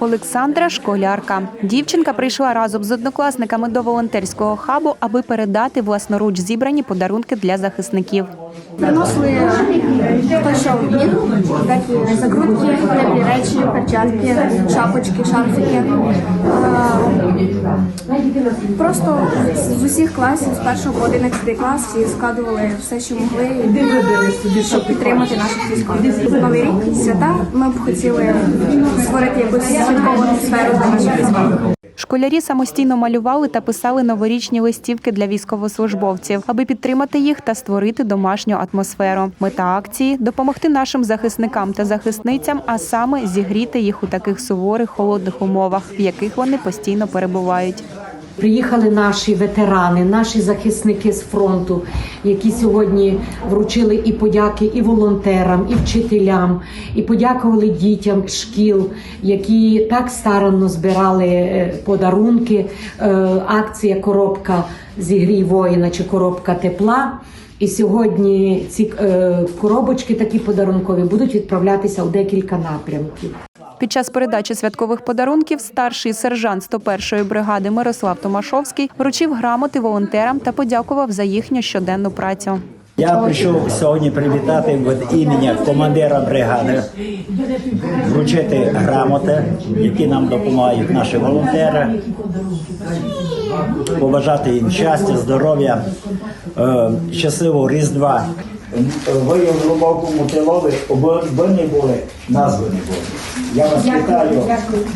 Олександра школярка. Дівчинка прийшла разом з однокласниками до волонтерського хабу, аби передати власноруч зібрані подарунки для захисників. Приносили хто що вміг, такі закрутки, теплі речі, перчатки, шапочки, шарфики. Е, Просто з усіх класів, з першого по 11 клас, всі складували все, що могли, щоб підтримати наших військових. Новий рік, свята, ми б хотіли створити Школярі самостійно малювали та писали новорічні листівки для військовослужбовців, аби підтримати їх та створити домашню атмосферу. Мета акції допомогти нашим захисникам та захисницям, а саме зігріти їх у таких суворих холодних умовах, в яких вони постійно перебувають. Приїхали наші ветерани, наші захисники з фронту, які сьогодні вручили і подяки і волонтерам, і вчителям, і подякували дітям шкіл, які так старанно збирали е, подарунки. Е, Акція Коробка зігрій воїна чи коробка тепла. І сьогодні ці е, коробочки, такі подарункові, будуть відправлятися у декілька напрямків. Під час передачі святкових подарунків старший сержант 101-ї бригади Мирослав Томашовський вручив грамоти волонтерам та подякував за їхню щоденну працю. Я прийшов сьогодні привітати від імені командира бригади, вручити грамоти, які нам допомагають наші волонтери, побажати їм щастя, здоров'я, е, щасливого Різдва. Ви в глибокому тилові, ви не були, назви не були. Я вас вітаю. Дякую.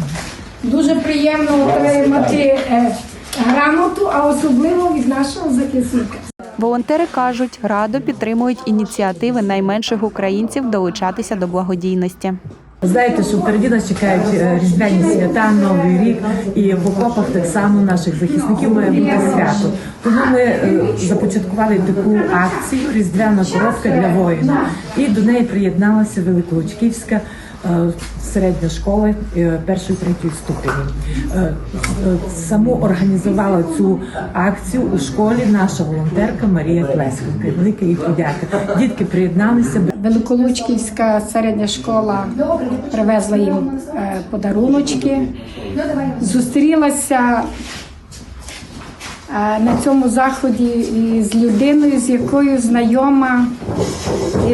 Дуже приємно отримати е, грамоту, а особливо від нашого захисника. Волонтери кажуть, радо підтримують ініціативи найменших українців долучатися до благодійності. Знаєте, що впереді нас чекають е, різдвяні свята, новий рік, і в окопах так само наших захисників має бути свято. Тому ми е, започаткували таку акцію Різдвяна коробка для воїна. І до неї приєдналася Великолучківська е, середня школа е, першої третьої ступені. Е, Саму організувала цю акцію у школі наша волонтерка Марія Плесківка. Велика їй подяка. Дітки приєдналися. Великолучківська середня школа привезла їм подаруночки. Зустрілася на цьому заході із людиною, з якою знайома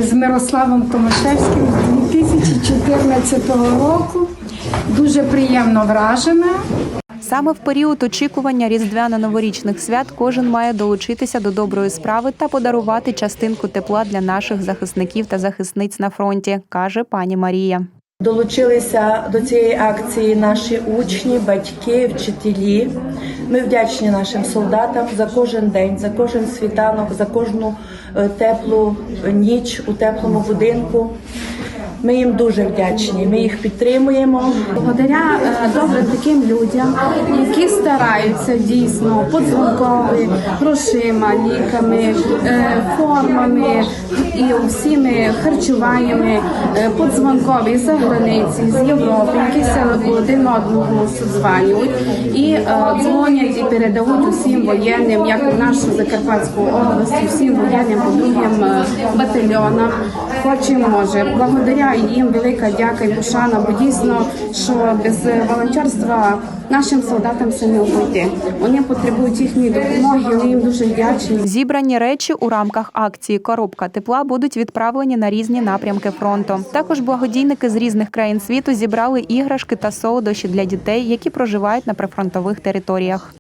із Мирославом Томашевським з 2014 року. Дуже приємно вражена. Саме в період очікування різдвяно-новорічних свят кожен має долучитися до доброї справи та подарувати частинку тепла для наших захисників та захисниць на фронті, каже пані Марія. Долучилися до цієї акції наші учні, батьки, вчителі. Ми вдячні нашим солдатам за кожен день, за кожен світанок, за кожну е, теплу ніч у теплому будинку. Ми їм дуже вдячні. Ми їх підтримуємо. Благодаря е, добрим таким людям, які стараються дійсно подзвонкові, грошима, ліками, е, формами і усіми харчуваннями, е, подзвонкові з границі, з Європи, які се один одному созванюють і дзвонять і передають усім воєнним, як у нашу Закарпатську область, всім воєнним по другим батальйонам. Хочемо може. Благодаря їм велика дяка і пошана, бо дійсно, що без волонтерства нашим солдатам все не обійти. Вони потребують їхньої допомоги, ми їм дуже вдячні. Зібрані речі у рамках акції Коробка тепла будуть відправлені на різні напрямки фронту. Також благодійники з різних країн світу зібрали іграшки та солодощі для дітей, які проживають на прифронтових територіях.